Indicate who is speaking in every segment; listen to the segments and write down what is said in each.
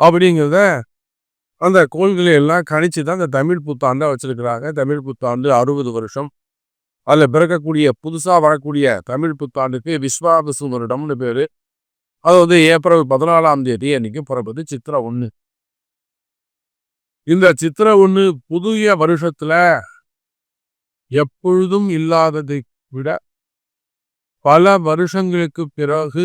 Speaker 1: அப்படிங்கிறத அந்த கோள்களை எல்லாம் கணிச்சு தான் இந்த தமிழ் புத்தாண்டை வச்சிருக்கிறாங்க. தமிழ் புத்தாண்டு அறுபது வருஷம். அதில் பிறக்கக்கூடிய புதுசாக வரக்கூடிய தமிழ் புத்தாண்டுக்கு விஸ்வாபிசு வருடம்னு பேர். அது வந்து ஏப்ரல் பதினாலாம் தேதி அன்னைக்கு பிறப்பது சித்திரை ஒன்று இந்த சித்திரை ஒன்று புதிய வருஷத்தில் எப்பொழுதும் இல்லாததை விட பல வருஷங்களுக்கு பிறகு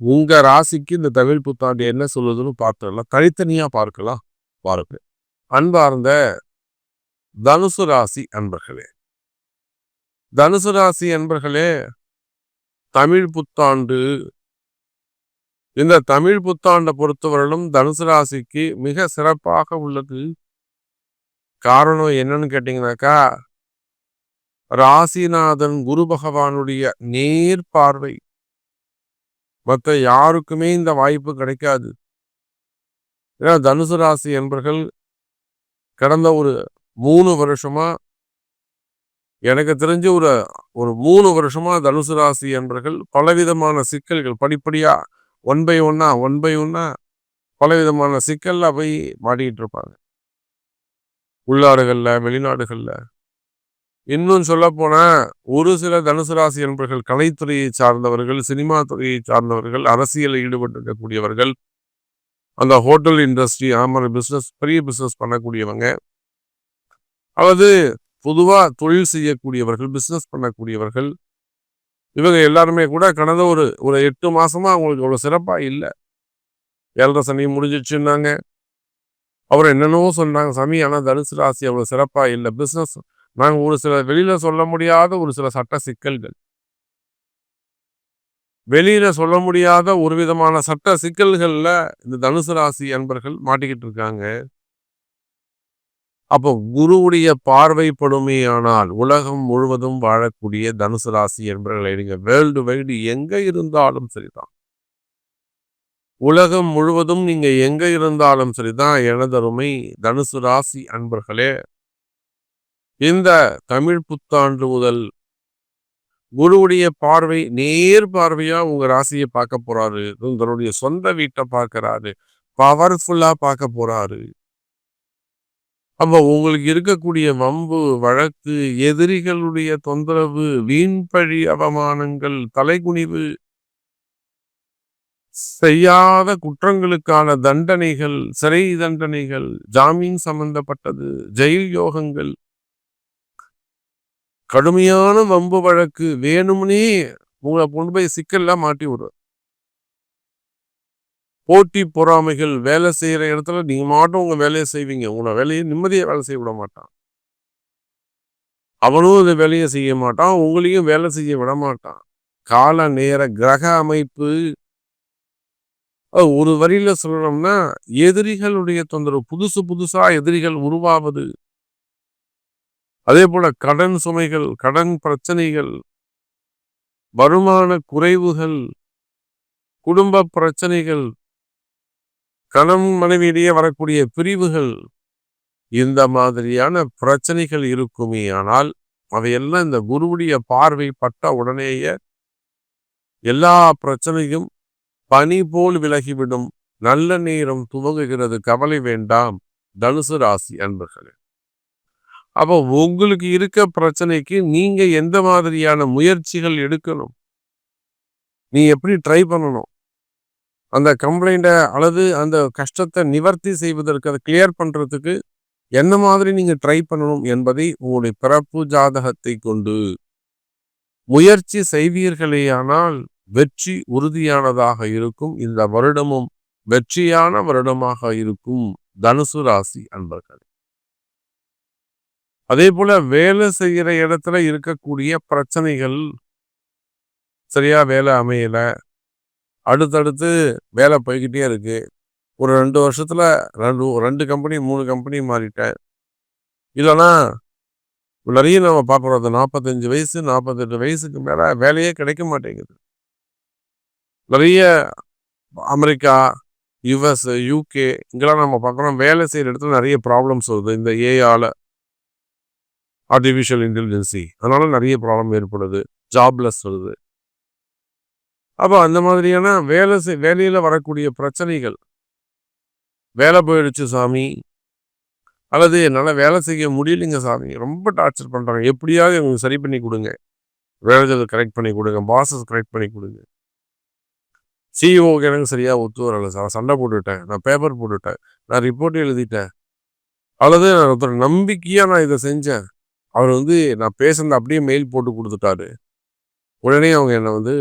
Speaker 1: உங்க ராசிக்கு இந்த தமிழ் புத்தாண்டு என்ன சொல்லுதுன்னு பார்த்துடலாம். தனித்தனியா பார்க்கலாம். பாருங்க. அன்பார்ந்த தனுசு ராசி அன்பர்களே. தனுசு ராசி அன்பர்களே தமிழ் புத்தாண்டு. இந்த தமிழ் புத்தாண்டை பொறுத்தவரையிலும் தனுசு ராசிக்கு மிக சிறப்பாக உள்ளது. காரணம் என்னன்னு கேட்டீங்கன்னாக்கா ராசிநாதன் குரு பகவானுடைய நேர் பார்வை. மற்ற யாருக்குமே இந்த வாய்ப்பு கிடைக்காது. ஏன்னா தனுசு ராசி என்பர்கள் கடந்த ஒரு மூணு வருஷமா எனக்கு தெரிஞ்ச ஒரு ஒரு மூணு வருஷமா தனுசு ராசி என்பர்கள் பலவிதமான சிக்கல்கள் படிப்படியா ஒன் பை ஒன்னா ஒன் பை ஒன்னா பலவிதமான சிக்கல்ல போய் மாட்டிக்கிட்டு இருப்பாங்க. உள்நாடுகளில் வெளிநாடுகளில் இன்னும் சொல்ல ஒரு சில தனுசு ராசி என்பர்கள் கலைத்துறையை சார்ந்தவர்கள் சினிமா துறையை சார்ந்தவர்கள் அரசியலில் ஈடுபட்டிருக்கக்கூடியவர்கள் அந்த ஹோட்டல் இண்டஸ்ட்ரி ஆமாம் பிஸ்னஸ் பெரிய பிஸ்னஸ் பண்ணக்கூடியவங்க. அல்லது பொதுவாக தொழில் செய்யக்கூடியவர்கள் பிஸ்னஸ் பண்ணக்கூடியவர்கள் இவங்க எல்லாருமே கூட கடந்த ஒரு ஒரு எட்டு மாசமா அவங்களுக்கு அவ்வளோ சிறப்பாக இல்லை. ஏழரை சனி முடிஞ்சிச்சுன்னாங்க அவர் என்னென்னவோ சொன்னாங்க சமி ஆனால் தனுசு ராசி அவ்வளோ சிறப்பாக இல்லை. பிஸ்னஸ் நாங்கள் ஒரு சில வெளியில் சொல்ல முடியாத ஒரு சில சட்ட சிக்கல்கள். வெளியில சொல்ல முடியாத ஒரு விதமான சட்ட சிக்கல்கள்ல இந்த தனுசு ராசி அன்பர்கள் மாட்டிக்கிட்டு இருக்காங்க. அப்போ குருவுடைய பார்வைப்படுமையானால் உலகம் முழுவதும் வாழக்கூடிய தனுசு ராசி என்பர்களை நீங்க வேர்ல்டு வைடு எங்க இருந்தாலும் சரிதான். உலகம் முழுவதும் நீங்க எங்க இருந்தாலும் சரிதான். எனதருமை தனுசு ராசி அன்பர்களே இந்த தமிழ் புத்தாண்டு முதல் குருவுடைய பார்வை நேர் பார்வையா உங்க ராசியை பார்க்க போறாரு. உங்களுடைய சொந்த வீட்டை பார்க்கறாரு. பவர்ஃபுல்லா பார்க்க போறாரு. அப்ப உங்களுக்கு இருக்கக்கூடிய வம்பு வழக்கு எதிரிகளுடைய தொந்தரவு வீண்பழி அவமானங்கள் தலைகுனிவு செய்யாத குற்றங்களுக்கான தண்டனைகள் சிறை தண்டனைகள் ஜாமீன் சம்பந்தப்பட்டது ஜெயில் யோகங்கள் கடுமையான வம்பு வழக்கு. வேணும்னே உங்களை கொண்டு போய் சிக்கல்ல மாட்டி விடுவார் போட்டி பொறாமைகள் வேலை செய்யற இடத்துல நீங்க மாட்டும் உங்க வேலையை செய்வீங்க. உங்களை வேலையை நிம்மதியா வேலை செய்ய விட மாட்டான். அவனும் இந்த வேலையை செய்ய மாட்டான். உங்களையும் வேலை செய்ய விட மாட்டான். கால நேர கிரக அமைப்பு. ஒரு வரியில சொல்லணும்னா எதிரிகளுடைய தொந்தரவு. புதுசு புதுசா எதிரிகள் உருவாவது. அதே போல கடன் சுமைகள் கடன் பிரச்சனைகள் வருமான குறைவுகள் குடும்ப பிரச்சனைகள் கணவன் மனைவியிடையே வரக்கூடிய பிரிவுகள் இந்த மாதிரியான பிரச்சனைகள் இருக்குமே. ஆனால் அவையெல்லாம் இந்த குருவுடைய பார்வை பட்ட உடனேயே எல்லா பிரச்சனையும் பனி போல் விலகிவிடும். நல்ல நேரம் துவங்குகிறது. கவலை வேண்டாம். தனுசு ராசி அன்பர்களே. அப்போ உங்களுக்கு இருக்க பிரச்சனைக்கு நீங்க எந்த மாதிரியான முயற்சிகள் எடுக்கணும்? நீ எப்படி ட்ரை பண்ணணும்? அந்த கம்ப்ளைண்ட்டை அல்லது அந்த கஷ்டத்தை நிவர்த்தி செய்வதற்கு அதை கிளியர் பண்ணுறதுக்கு என்ன மாதிரி நீங்கள் ட்ரை பண்ணணும் என்பதை உங்களுடைய பிறப்பு ஜாதகத்தை கொண்டு முயற்சி செய்வீர்களேயானால் வெற்றி உறுதியானதாக இருக்கும். இந்த வருடமும் வெற்றியான வருடமாக இருக்கும் தனுசு ராசி அன்பர்கள். அதே போல வேலை செய்கிற இடத்துல இருக்கக்கூடிய பிரச்சனைகள் சரியா வேலை அமையல. அடுத்தடுத்து வேலை போய்கிட்டே இருக்கு. ஒரு ரெண்டு வருஷத்துல ரெண்டு ரெண்டு கம்பெனி மூணு கம்பெனி மாறிட்டேன் இல்லைன்னா நிறைய நம்ம பார்க்குறோம் அந்த நாற்பத்தஞ்சு வயசு நாற்பத்தெட்டு வயசுக்கு மேலே வேலையே கிடைக்க மாட்டேங்குது. நிறைய அமெரிக்கா யுஎஸ் யூகே இங்கெல்லாம் நம்ம பார்க்குறோம் வேலை செய்கிற இடத்துல நிறைய ப்ராப்ளம்ஸ் வருது. இந்த ஏஆல ஆர்டிஃபிஷியல் இன்டெலிஜென்சி அதனால் நிறைய ப்ராப்ளம் ஏற்படுது. ஜாப்லெஸ் வருது. அப்போ அந்த மாதிரியான வேலை செய் வேலையில் வரக்கூடிய பிரச்சனைகள். வேலை போயிடுச்சு சாமி. அல்லது என்னால் வேலை செய்ய முடியலைங்க சாமி. ரொம்ப டார்ச்சர் பண்ணுறாங்க எப்படியாவது எங்களுக்கு சரி பண்ணி கொடுங்க. வேலை கரெக்ட் பண்ணி கொடுங்க. பாசஸ் கரெக்ட் பண்ணி கொடுங்க. சிஇஓக்கு எனக்கு சரியாக ஒத்து வரல சார். சண்டை போட்டுவிட்டேன் நான் பேப்பர் போட்டுவிட்டேன் நான் ரிப்போர்ட் எழுதிட்டேன். அல்லது நான் ஒருத்தர் நம்பிக்கையாக நான் இதை செஞ்சேன். அவர் வந்து நான் பேசுனது அப்படியே மெயில் போட்டு கொடுத்துட்டாரு. உடனே அவங்க என்னை வந்து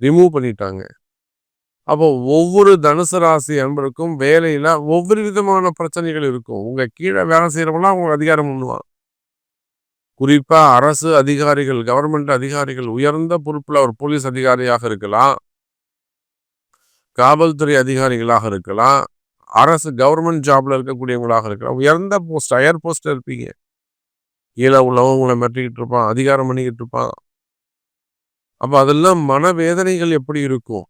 Speaker 1: ரிமூவ் பண்ணிட்டாங்க. அப்போ ஒவ்வொரு தனுசு ராசி அன்பருக்கும் வேலையில் ஒவ்வொரு விதமான பிரச்சனைகள் இருக்கும். உங்கள் கீழே வேலை செய்கிறவங்களாம் அவங்க அதிகாரம் பண்ணுவான் குறிப்பாக அரசு அதிகாரிகள் கவர்மெண்ட் அதிகாரிகள் உயர்ந்த பொறுப்பில் ஒரு போலீஸ் அதிகாரியாக இருக்கலாம். காவல்துறை அதிகாரிகளாக இருக்கலாம். அரசு கவர்மெண்ட் ஜாப்ல இருக்கக்கூடியவங்களாக இருக்கலாம். உயர்ந்த போஸ்ட் ஹையர் போஸ்ட் இருப்பீங்க. கீழே உள்ளவங்களை மெட்டிக்கிட்டு இருப்பான் அதிகாரம் பண்ணிக்கிட்டு இருப்பான். அப்போ அதெல்லாம் மனவேதனைகள் எப்படி இருக்கும்?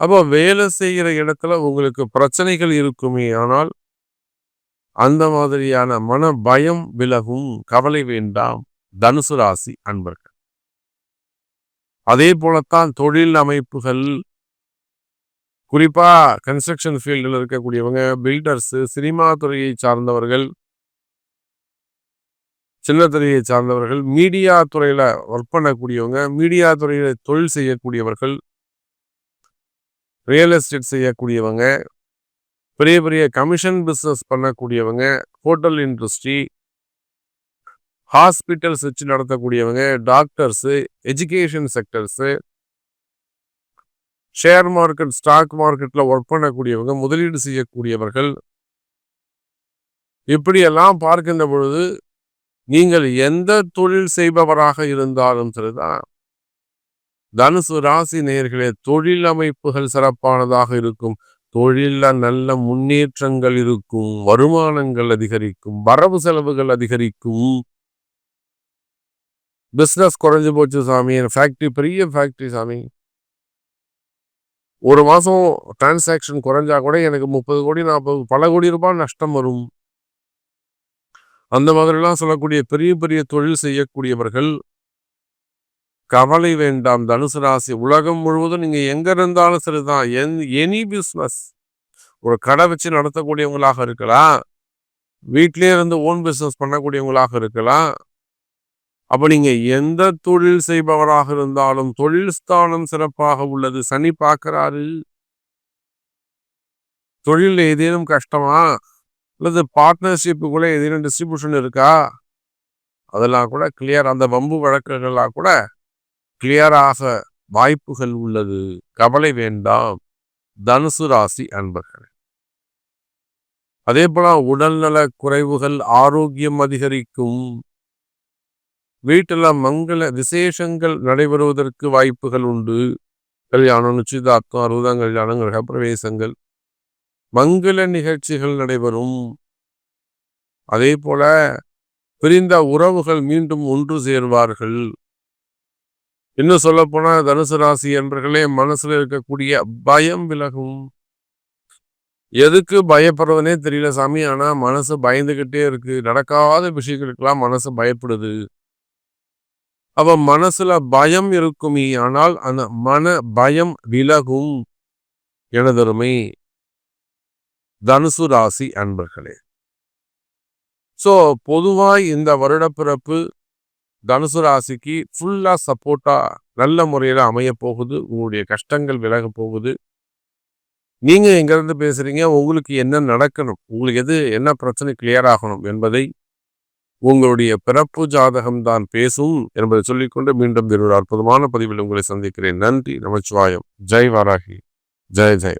Speaker 1: அப்போ வேலை செய்கிற இடத்துல உங்களுக்கு பிரச்சனைகள் இருக்குமே ஆனால் அந்த மாதிரியான மன பயம் விலகும் கவலை வேண்டாம். தனுசு ராசி அன்பர்கள். அதே போலத்தான் தொழில் அமைப்புகள் குறிப்பாக கன்ஸ்ட்ரக்ஷன் ஃபீல்டில் இருக்கக்கூடியவங்க பில்டர்ஸு சினிமா துறையை சார்ந்தவர்கள் சின்ன துறையை சார்ந்தவர்கள் மீடியா துறையில ஒர்க் பண்ணக்கூடியவங்க மீடியா துறையில தொழில் செய்யக்கூடியவர்கள் ரியல் எஸ்டேட் செய்யக்கூடியவங்க பெரிய பெரிய கமிஷன் பிஸ்னஸ் பண்ணக்கூடியவங்க ஹோட்டல் இண்டஸ்ட்ரி ஹாஸ்பிட்டல்ஸ் வச்சு நடத்தக்கூடியவங்க doctors education sectors share market stock மார்க்கெட்டில் ஒர்க் பண்ணக்கூடியவங்க முதலீடு செய்யக்கூடியவர்கள். இப்படியெல்லாம் பார்க்கின்ற பொழுது நீங்கள் எந்த தொழில் செய்பவராக இருந்தாலும் சரிதான் தனுசு ராசி நேர்களே தொழில் அமைப்புகள் சிறப்பானதாக இருக்கும். தொழில நல்ல முன்னேற்றங்கள் இருக்கும். வருமானங்கள் அதிகரிக்கும். வரவு செலவுகள் அதிகரிக்கும். பிஸ்னஸ் குறைஞ்சு போச்சு சாமி. ஃபேக்டரி பெரிய ஃபேக்டரி சாமி. ஒரு மாதம் டிரான்சாக்ஷன் குறைஞ்சா கூட எனக்கு முப்பது கோடி நாற்பது பல கோடி ரூபாய் நஷ்டம் வரும். அந்த மாதிரிலாம் சொல்லக்கூடிய பெரிய பெரிய தொழில் செய்யக்கூடியவர்கள் கவலை வேண்டாம். தனுசு ராசி உலகம் முழுவதும் நீங்க எங்க இருந்தாலும் சரிதான். என் எனி பிஸ்னஸ் ஒரு கடை வச்சு நடத்தக்கூடியவங்களாக இருக்கலாம். வீட்டிலே இருந்து ஓன் பிஸ்னஸ் பண்ணக்கூடியவங்களாக இருக்கலாம். அப்போ நீங்க எந்த தொழில் செய்பவராக இருந்தாலும் தொழில் ஸ்தானம் சிறப்பாக உள்ளது. சனி பார்க்குறாரு. தொழில் ஏதேனும் கஷ்டமா? அல்லது பார்ட்னர்ஷிப்புக்குள்ளே எதிரும் டிஸ்ட்ரிபியூஷன் இருக்கா? அதெல்லாம் கூட கிளியர் அந்த வம்பு வழக்குகள்லாம் கூட கிளியராக வாய்ப்புகள் உள்ளது. கவலை வேண்டாம். தனுசு ராசி அன்பர்கள். அதே போல உடல்நல குறைவுகள் ஆரோக்கியம் அதிகரிக்கும். வீட்டில் மங்கள விசேஷங்கள் நடைபெறுவதற்கு வாய்ப்புகள் உண்டு. கல்யாணம் நிச்சயதார்த்தம் அறுபதாம் கல்யாணம் கிரகப்பிரவேசங்கள் மங்கள நிகழ்ச்சிகள் நடைபெறும். அதே போல பிரிந்த உறவுகள் மீண்டும் ஒன்று சேர்வார்கள். இன்னும் சொல்ல போனா தனுசு ராசி என்பர்களே மனசுல இருக்கக்கூடிய பயம் விலகும். எதுக்கு பயப்படுறதுனே தெரியல சாமி ஆனா மனசு பயந்துகிட்டே இருக்கு. நடக்காத விஷயங்களுக்கெல்லாம் மனசு பயப்படுது. அவ மனசுல பயம் இருக்குமே ஆனால் அந்த மன பயம் விலகும். எனதருமை. தனுசு ராசி அன்பர்களே. ஸோ பொதுவாக இந்த வருடப்பிறப்பு தனுசு ராசிக்கு ஃபுல்லாக சப்போர்ட்டாக நல்ல முறையில் அமைய போகுது. உங்களுடைய கஷ்டங்கள் விலக போகுது. நீங்கள் எங்கேருந்து பேசுகிறீங்க உங்களுக்கு என்ன நடக்கணும்? உங்களுக்கு எது என்ன பிரச்சனை கிளியர் ஆகணும் என்பதை உங்களுடைய பிறப்பு ஜாதகம் தான் பேசும் என்பதை சொல்லிக்கொண்டு மீண்டும் ஒரு அற்புதமான பதிவில் உங்களை சந்திக்கிறேன். நன்றி நமச்சிவாயம். ஜெய் வாராகி. ஜெய் ஜெய்.